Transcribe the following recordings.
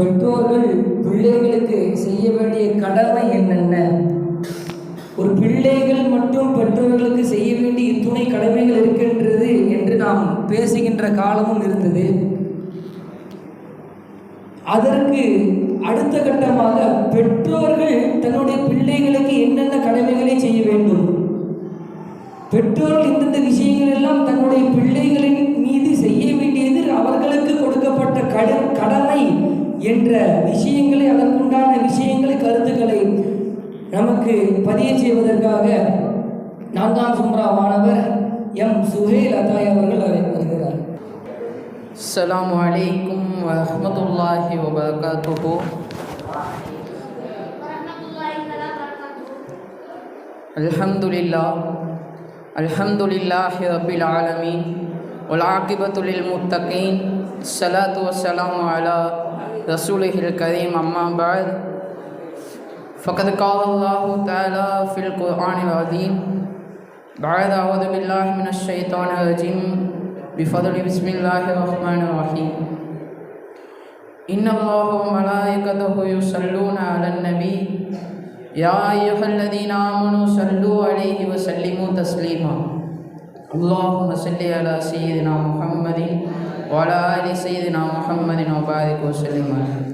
பெற்றோர்கள் பிள்ளைகளுக்கு செய்ய வேண்டிய கடமை என்னென்ன? ஒரு பிள்ளைகள் மட்டும் பெற்றோர்களுக்கு செய்ய வேண்டிய துணை கடமைகள் இருக்கின்றது என்று நாம் பேசுகின்ற காலமும் இருந்தது. அதற்கு அடுத்த கட்டமாக பெற்றோர்கள் தன்னுடைய பிள்ளைகளுக்கு என்னென்ன கடமைகளை செய்ய வேண்டும்? பெற்றோர்கள் இந்தந்த விஷயங்கள் எல்லாம் தன்னுடைய பிள்ளைகளின் மீது செய்ய வேண்டியது அவர்களுக்கு கொடுக்கப்பட்ட கடன் கடமை என்ற விஷயங்களை அதற்குண்டான விஷயங்களை கருத்துக்களை நமக்கு பதிய செய்வதற்காக நான்காம் சும்ரா மாணவர் எம் சுஹேல் அத்தாய் அவர்கள் வருகிறார் السلام عليكم ورحمة الله وبركاته الحمد لله الحمد لله رب العالمين والعاقبة للمتقين الصلاة والسلام على رسوله الكريم أما بعد فقد قال الله تعالى في القرآن العظيم بعد أعوذ بالله من الشيطان الرجيم بفضل بسم الله الرحمن الرحيم إن الله وملائكته يصلون على النبي يا أيها الذين آمنوا صلوا عليه وسلموا تسليما اللهم صل على سيدنا محمد وعلى آل سيدنا محمد وبارك وسلم عليه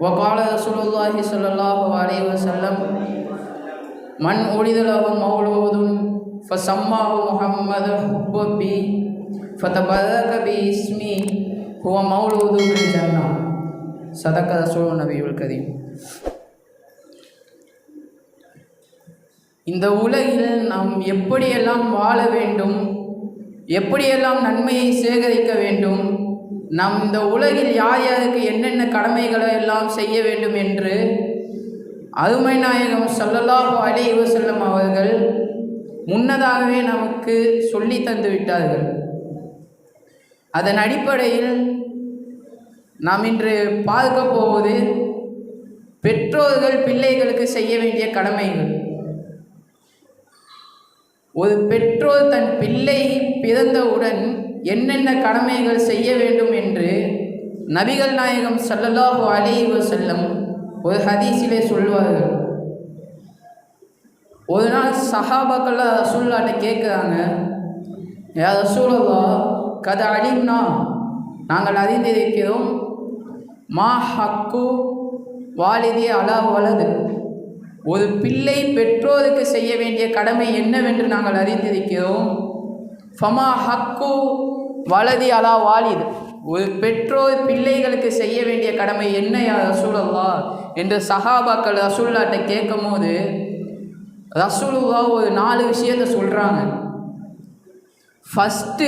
وقال رسول الله صلى الله عليه وسلم من ولد له مولود فسماه محمد حبي فتبرك باسمي هو مولود بالجنة صدق رسول النبي الكريم இந்த உலகில் நாம் எப்படியெல்லாம் வாழ வேண்டும் எப்படியெல்லாம் நன்மையை சேகரிக்க வேண்டும் நம் இந்த உலகில் யார் யாருக்கு என்னென்ன கடமைகளை எல்லாம் செய்ய வேண்டும் என்று அருமை நாயகம் சொல்லலாம் அலைஹி வஸல்லம் அவர்கள் முன்னதாகவே நமக்கு சொல்லி தந்து விட்டார்கள். அதன் அடிப்படையில் நாம் இன்று பார்க்க போவது பெற்றோர்கள் பிள்ளைகளுக்கு செய்ய வேண்டிய கடமைகள். ஒரு பெற்றோர் தன் பிள்ளை பிறந்தவுடன் என்னென்ன கடமைகள் செய்ய வேண்டும் என்று நபிகள் நாயகம் சல்லல்லாஹு அலைஹி வஸல்லம் ஒரு ஹதீஸிலே சொல்வார்கள் ஒரு நாள் சஹாபாக்கள் ரசூல்லாட்ட கேட்குறாங்க யா ரசூலா கதை அடிம்னா நாங்கள் அறிந்திருக்கிறோம் மா ஹக்கு வாலிதி அலா வலது. ஒரு பிள்ளை பெற்றோருக்கு செய்ய வேண்டிய கடமை என்னவென்று நாங்கள் அறிந்திருக்கிறோம். ஃபமா ஹக்கு வலதி அலா வாலிது. ஒரு பெற்றோர் பிள்ளைகளுக்கு செய்ய வேண்டிய கடமை என்ன யா ரசூலல்லா என்று சஹாபாக்கள் ரசூல்லாட்டை கேட்கும் போது ரசூலுல்லா ஒரு நாலு விஷயத்த சொல்கிறாங்க ஃபஸ்ட்டு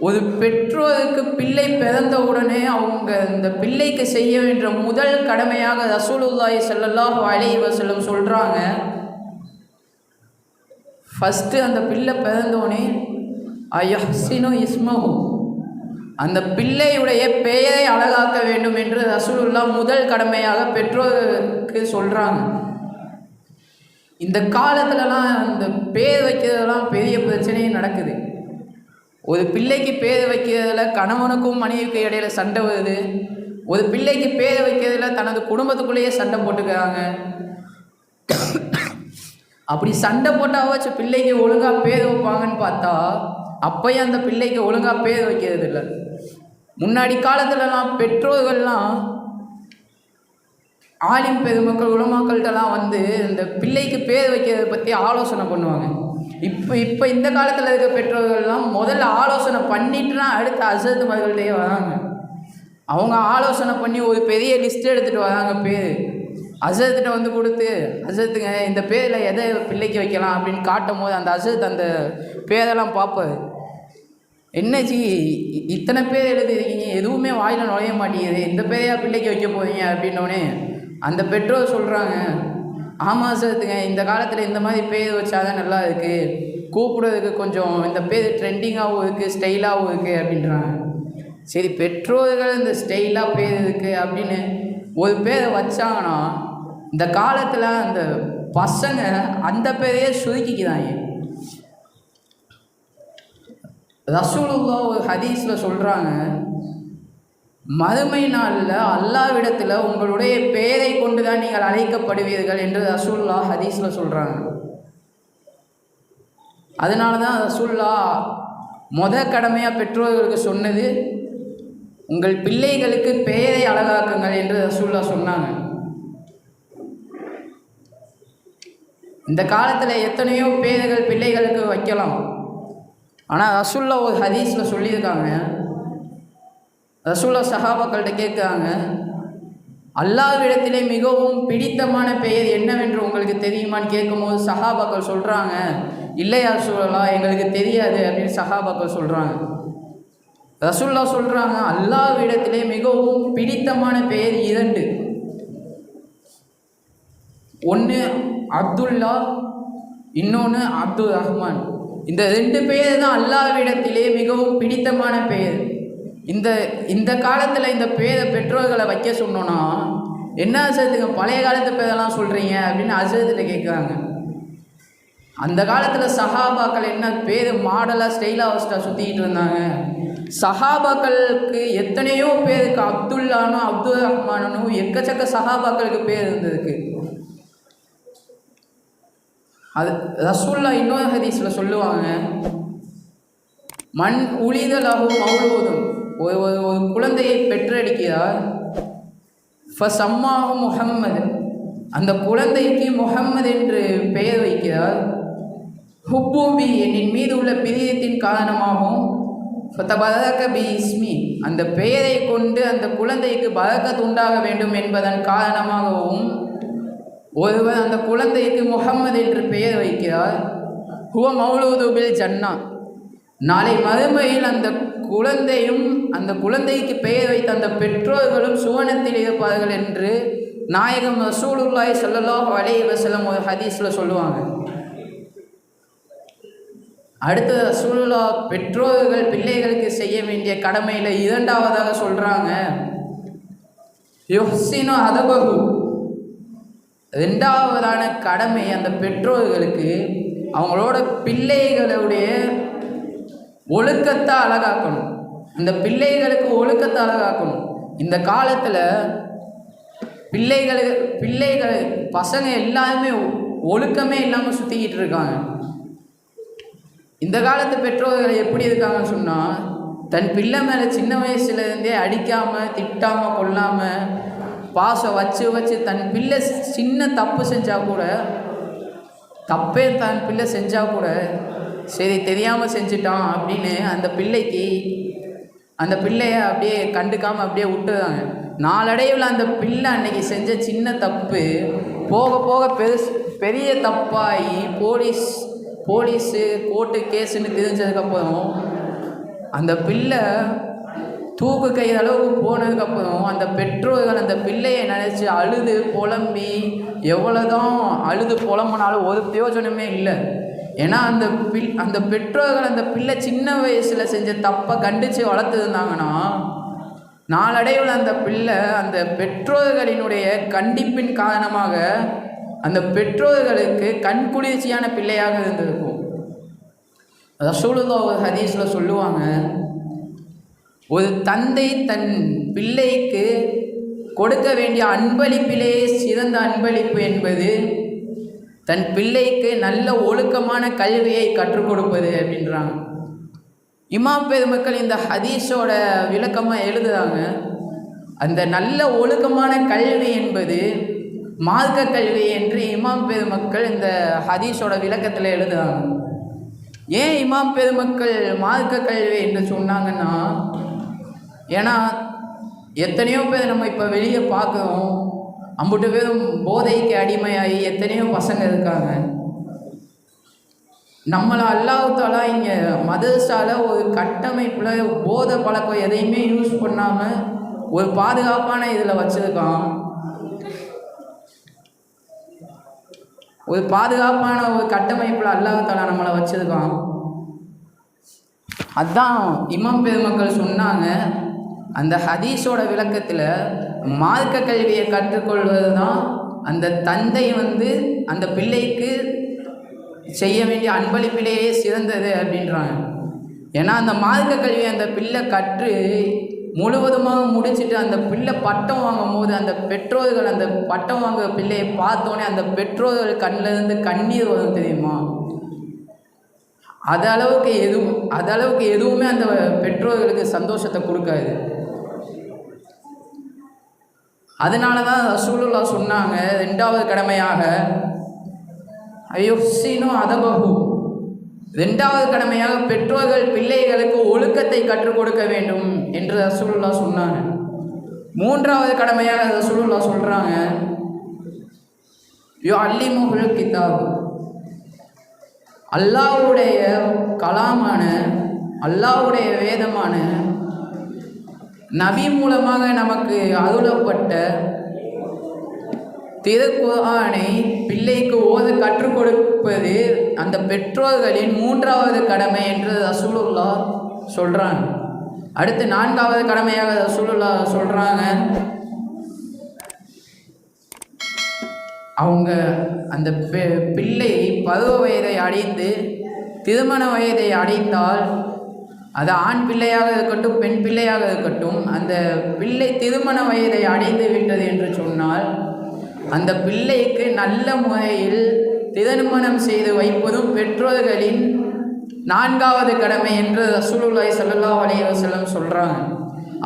ஒரு பெற்றோருக்கு பிள்ளை பிறந்த உடனே அவங்க இந்த பிள்ளைக்கு செய்ய வேண்டிய முதல் கடமையாக ரசூலுல்லாஹி ஸல்லல்லாஹு அலைஹி செல்லும் சொல்கிறாங்க ஃபஸ்ட்டு அந்த பிள்ளை பிறந்தோடனே அயஹ்சினு இஸ்மஹு. அந்த பிள்ளையுடைய பெயரை அழகாக்க வேண்டும் என்று ரசூலுல்லா முதல் கடமையாக பெற்றோருக்கு சொல்கிறாங்க இந்த காலத்துலலாம் இந்த பேர் வைக்கிறதெல்லாம் பெரிய பிரச்சனையே நடக்குது. ஒரு பிள்ளைக்கு பேர் வைக்கிறதுல கணவனுக்கும் மனைவிக்கும் இடையில சண்டை வருது. ஒரு பிள்ளைக்கு பேர் வைக்கிறதுல தனது குடும்பத்துக்குள்ளேயே சண்டை போட்டுக்கிறாங்க. அப்படி சண்டை போட்டாவாச்சும் பிள்ளைக்கு ஒழுங்காக பேர் வைப்பாங்கன்னு பார்த்தா அப்பயும் அந்த பிள்ளைக்கு ஒழுங்காக பேர் வைக்கிறது இல்லை. முன்னாடி காலத்துலலாம் பெற்றோர்கள்லாம் ஆலிம் பெருமக்கள் உலமாக்கள்கிட்டலாம் வந்து இந்த பிள்ளைக்கு பேர் வைக்கிறத பற்றி ஆலோசனை பண்ணுவாங்க. இப்போ இப்போ இந்த காலத்தில் இருக்க பெற்றோர்கள்லாம் முதல்ல ஆலோசனை பண்ணிட்டு தான் அடுத்த அசத்து மகள்கிட்டயே வராங்க. அவங்க ஆலோசனை பண்ணி ஒரு பெரிய லிஸ்ட் எடுத்துகிட்டு வராங்க பேர். அசத்துகிட்ட வந்து கொடுத்து அசத்துங்க இந்த பேரில் எதை பிள்ளைக்கு வைக்கலாம் அப்படின்னு காட்டும் போது அந்த அசத் அந்த பேரெல்லாம் பார்ப்பாரு. என்னச்சி இத்தனை பேர் எழுதிருக்கீங்க எதுவுமே வாயில் நுழைய மாட்டேங்குது இந்த பேரையா பிள்ளைக்கு வைக்க போகிறீங்க அப்படின்னோடனே அந்த பெற்றோர் சொல்கிறாங்க ஆமாம் சார்த்துங்க இந்த காலத்தில் இந்த மாதிரி பேர் வச்சாதான் நல்லா இருக்குது கூப்பிடுறதுக்கு கொஞ்சம் இந்த பேர் ட்ரெண்டிங்காகவும் இருக்குது ஸ்டைலாகவும் இருக்குது அப்படின்றாங்க. சரி பெற்றோர்கள் இந்த ஸ்டைலாக பேர் இருக்குது அப்படின்னு ஒரு பேரை வச்சாங்கன்னா இந்த காலத்தில் அந்த பசங்க அந்த பேரையே சுருக்கிக்கிறாங்க. ரசூலுல்லா ஒரு ஹதீஸில் சொல்கிறாங்க மறுமை நாளில் அல்லாவிடத்தில் உங்களுடைய பெயரை கொண்டு தான் நீங்கள் அழைக்கப்படுவீர்கள் என்று ரசூல்லா ஹதீஸில் சொல்கிறாங்க அதனால தான் ரசூல்லா முத கடமையாக பெற்றோர்களுக்கு சொன்னது உங்கள் பிள்ளைகளுக்கு பெயரை அழகாக்குங்கள் என்று ரசூல்லா சொன்னாங்க. இந்த காலத்தில் எத்தனையோ பேர்கள் பிள்ளைகளுக்கு வைக்கலாம். ஆனால் ரசுல்லா ஒரு ஹதீஸில் சொல்லியிருக்காங்க. ரசுல்லா சஹாபாக்கள்கிட்ட கேட்குறாங்க அல்லாவிடத்திலே மிகவும் பிடித்தமான பெயர் என்னவென்று உங்களுக்கு தெரியுமான்னு கேட்கும்போது சஹாபாக்கள் சொல்கிறாங்க இல்லையா சூழலா எங்களுக்கு தெரியாது அப்படின்னு சஹாபாக்கள் சொல்கிறாங்க ரசுல்லா சொல்கிறாங்க அல்லாவிடத்திலே மிகவும் பிடித்தமான பெயர் இரண்டு. ஒன்று அப்துல்லா இன்னொன்று அப்துல் ரஹ்மான் இந்த ரெண்டு பெயர் தான் அல்லாவிடத்திலே மிகவும் பிடித்தமான பெயர். இந்த இந்த காலத்தில் இந்த பெயரை பெற்றோர்களை வைக்க சொன்னோன்னா என்ன அசத்துக்கு பழைய காலத்து பேரெல்லாம் சொல்கிறீங்க அப்படின்னு அசத்துட்டு கேட்குறாங்க அந்த காலத்தில் சஹாபாக்கள் என்ன பேர் மாடலாக ஸ்டைலாக வச்சுட்டா சுற்றிக்கிட்டு இருந்தாங்க. சஹாபாக்களுக்கு எத்தனையோ பேருக்கு அப்துல்லானும் அப்துல் ரஹ்மானும் எக்கச்சக்க சஹாபாக்களுக்கு பேர் இருந்ததுக்கு அது ரசூல்லா இன்னொரு ஹதீஸில் சொல்லுவாங்க. மண் உளிதலாகும் மௌலூதும். ஒரு ஒரு ஒரு குழந்தையை பெற்றெடுக்கிறார். ஃபசம்மாஹு முகம்மது அந்த குழந்தைக்கு முஹம்மது என்று பெயர் வைக்கிறார். ஹுப்பூபி என்னின் மீது உள்ள பிரியத்தின் காரணமாகவும் ஃபதபரக பி இஸ்மி. அந்த பெயரை கொண்டு அந்த குழந்தைக்கு பரக்கத் உண்டாக வேண்டும் என்பதன் காரணமாகவும் ஒருவர் அந்த குழந்தைக்கு முகம்மது என்று பெயர் வைக்கிறார். ஹுவ மௌலூது பில் ஜன்னா. நாளை மறுமையில் அந்த குழந்தையும் அந்த குழந்தைக்கு பெயர் வைத்த அந்த பெற்றோர்களும் சுவனத்தில் இருப்பார்கள் என்று நாயகம் ரசூலுல்லாய் சொல்லலோ அலைஹி வசலம் ஒரு ஹதீஸில் சொல்லுவாங்க. அடுத்து ரசூலுல்லா பெற்றோர்கள் பிள்ளைகளுக்கு செய்ய வேண்டிய கடமையில் இரண்டாவதாக சொல்கிறாங்க யொஹ்சினோ அதபகு ரெண்டாவதான கடமை அந்த பெற்றோர்களுக்கு அவங்களோட பிள்ளைகளுடைய ஒழுக்கத்தை அழகாக்கணும். அந்த பிள்ளைகளுக்கு ஒழுக்கத்தை அழகாக்கணும். இந்த காலத்தில் பிள்ளைகள் பிள்ளைகள் பசங்க எல்லாருமே ஒழுக்கமே இல்லாமல் சுற்றிக்கிட்டு இருக்காங்க. இந்த காலத்து பெற்றோர்கள் எப்படி இருக்காங்கன்னு சொன்னால் தன் பிள்ளை மேலே சின்ன வயசுலேருந்தே அடிக்காமல் திட்டாமல் கொல்லாமல் பாசம் வச்சு வச்சு தன் பிள்ளை சின்ன தப்பு செஞ்சால் கூட தப்பே தன் பிள்ளை செஞ்சால் கூட சரி தெரியாமல் செஞ்சிட்டான் அப்படின்னு அந்த பிள்ளைக்கு அந்த பிள்ளைய அப்படியே கண்டுக்காமல் அப்படியே விட்டுறாங்க. நாளடைவில் அந்த பிள்ளை அன்னைக்கு செஞ்ச சின்ன தப்பு போக போக பெருசு பெரிய தப்பாகி போலீஸ் போலீஸு கோர்ட்டு கேஸுன்னு தெரிஞ்சதுக்கப்புறம் அந்த பிள்ளை தூக்கு கயிறு அளவுக்கு போனதுக்கப்புறம் அந்த பெற்றோர்கள் அந்த பிள்ளையை நினச்சி அழுது புலம்பி எவ்வளோதான் அழுது புலம்புனாலும் ஒரு பிரயோஜனமே இல்லை. ஏன்னா அந்த பில் அந்த பெற்றோர்கள் அந்த பிள்ளை சின்ன வயசில் செஞ்ச தப்பை கண்டித்து வளர்த்துருந்தாங்கன்னா நாளடைவில் அந்த பிள்ளை அந்த பெற்றோர்களினுடைய கண்டிப்பின் காரணமாக அந்த பெற்றோர்களுக்கு கண்குளிர்ச்சியான பிள்ளையாக இருந்திருக்கும். ரசூலுல்லா ஒரு ஹதீஸில் சொல்லுவாங்க ஒரு தந்தை தன் பிள்ளைக்கு கொடுக்க வேண்டிய அன்பளிப்பிலே சிறந்த அன்பளிப்பு என்பது தன் பிள்ளைக்கு நல்ல ஒழுக்கமான கல்வியை கற்றுக் கொடுப்பது அப்படின்றாங்க. இமாம் பெருமக்கள் இந்த ஹதீஷோட விளக்கமாக எழுதுறாங்க அந்த நல்ல ஒழுக்கமான கல்வி என்பது மார்க்க கல்வி என்று இமாம் பெருமக்கள் இந்த ஹதீஷோட விளக்கத்தில் எழுதுகிறாங்க ஏன் இமாம் பெருமக்கள் மார்க்க கல்வி என்று சொன்னாங்கன்னா ஏன்னா எத்தனையோ பேர் நம்ம இப்போ வெளியே பார்க்குறோம். அம்புட்டு பேரும் போதைக்கு அடிமையாகி எத்தனையோ பசங்க இருக்காங்க. நம்மளை அல்லாஹாலா இங்கே மதரசால ஒரு கட்டமைப்பில் போதை பழக்கம் எதையுமே யூஸ் பண்ணாமல் ஒரு பாதுகாப்பான இதில் வச்சுருக்கான். ஒரு பாதுகாப்பான ஒரு கட்டமைப்பில் அல்லாஹாலா நம்மளை வச்சுருக்கான். அதான் இமாம் பெருமக்கள் சொன்னாங்க. அந்த ஹதீஸோட விளக்கத்தில் மார்க்க கல்வியை கற்றுக்கொள்வது தான் அந்த தந்தை வந்து அந்த பிள்ளைக்கு செய்ய வேண்டிய அன்பளிப்பிலேயே சிறந்தது அப்படின்றாங்க. ஏன்னா அந்த மார்க்க கல்வியை அந்த பிள்ளை கற்று முழுவதுமாக முடிச்சுட்டு அந்த பிள்ளை பட்டம் வாங்கும் போது அந்த பெற்றோர்கள் அந்த பட்டம் வாங்குற பிள்ளையை பார்த்தோன்னே அந்த பெற்றோர்கள் கண்ணிலிருந்து கண்ணீர் வரும் தெரியுமா? அது அளவுக்கு எதுவும் அது அளவுக்கு எதுவுமே அந்த பெற்றோர்களுக்கு சந்தோஷத்தை கொடுக்காது. அதனால தான் ரசூலுல்லா சொன்னாங்க ரெண்டாவது கடமையாக ஐயோசினும் அதபகு ரெண்டாவது கடமையாக பெற்றோர்கள் பிள்ளைகளுக்கு ஒழுக்கத்தை கற்றுக் கொடுக்க வேண்டும் என்று ரசூலுல்லா சொன்னாங்க. மூன்றாவது கடமையாக ரசூலுல்லா சொல்கிறாங்க யோ அல்லிமுகுல் கிதாபு. அல்லாவுடைய கலாமான அல்லாவுடைய வேதமான நபி மூலமாக நமக்கு அருளப்பட்ட திருக்குர்ஆனை பிள்ளைக்கு ஓத கற்றுக் கொடுப்பது அந்த பெற்றோர்களின் மூன்றாவது கடமை என்று ரசூலுல்லா சொல்கிறான் அடுத்து நான்காவது கடமையாக ரசூலுல்லா சொல்கிறாங்க அவங்க அந்த பெ- பிள்ளை பருவ வயதை அடைந்து திருமண வயதை அடைந்தால் அது ஆண் பிள்ளையாக இருக்கட்டும் பெண் பிள்ளையாக இருக்கட்டும் அந்த பிள்ளை திருமண வயதை அடைந்து விட்டது என்று சொன்னால் அந்த பிள்ளைக்கு நல்ல முறையில் திருமணம் செய்து வைப்பதும் பெற்றோர்களின் நான்காவது கடமை என்று ரசூலுல்லாய் சல்லா அலைஹி சொல்கிறாங்க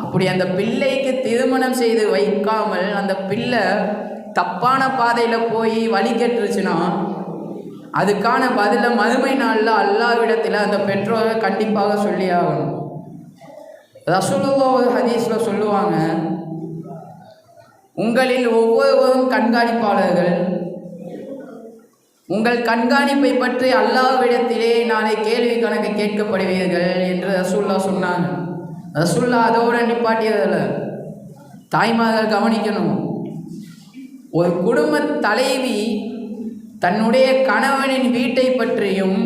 அப்படி அந்த பிள்ளைக்கு திருமணம் செய்து வைக்காமல் அந்த பிள்ளை தப்பான பாதையில் போய் வழி கெட்டுருச்சுன்னா அதுக்கான பதிலை மறுமை நாளில் அல்லாவிடத்தில் அந்த பெற்றோரை கண்டிப்பாக சொல்லி ஆகணும். ரசூலுல்லா ஒரு ஹதீஸில் சொல்லுவாங்க உங்களில் ஒவ்வொருவரும் கண்காணிப்பாளர்கள். உங்கள் கண்காணிப்பை பற்றி அல்லாவிடத்திலே நாளை கேள்வி கணக்கு கேட்கப்படுவீர்கள் என்று ரசூல்லா சொன்னாங்க. ரசூல்லா அதோட நிப்பாட்டியதில் தாய்மார்கள் கவனிக்கணும். ஒரு குடும்ப தலைவி தன்னுடைய கணவனின் வீட்டை பற்றியும்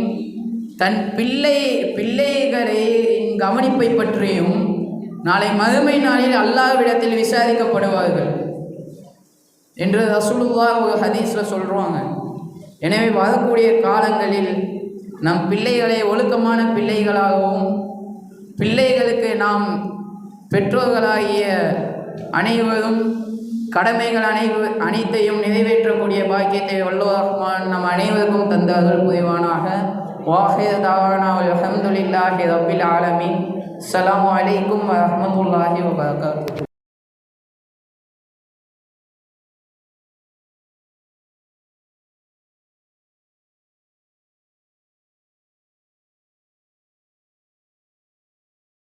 தன் பிள்ளை பிள்ளைகளை கவனிப்பை பற்றியும் நாளை மறுமை நாளில் அல்லாவிடத்தில் விசாரிக்கப்படுவார்கள் என்று ரசூலுல்லா ஒரு ஹதீஸில் சொல்கிறாங்க எனவே வரக்கூடிய காலங்களில் நம் பிள்ளைகளை ஒழுக்கமான பிள்ளைகளாகவும் பிள்ளைகளுக்கு நாம் பெற்றோர்களாகிய அனைவரும் கடமைகள் அனைவு அனைத்தையும் நிறைவேற்றக்கூடிய பாக்கியத்தை வல்லோ ரஹ்மான் நம் அனைவருக்கும் தந்த அருள் புரிவானாக. வாஹிர் தாவானா அல்ஹம்துலில்லாஹி ரப்பில் ஆலமீன். அஸ்ஸலாமு அலைக்கும் வரஹ்மத்துல்லாஹி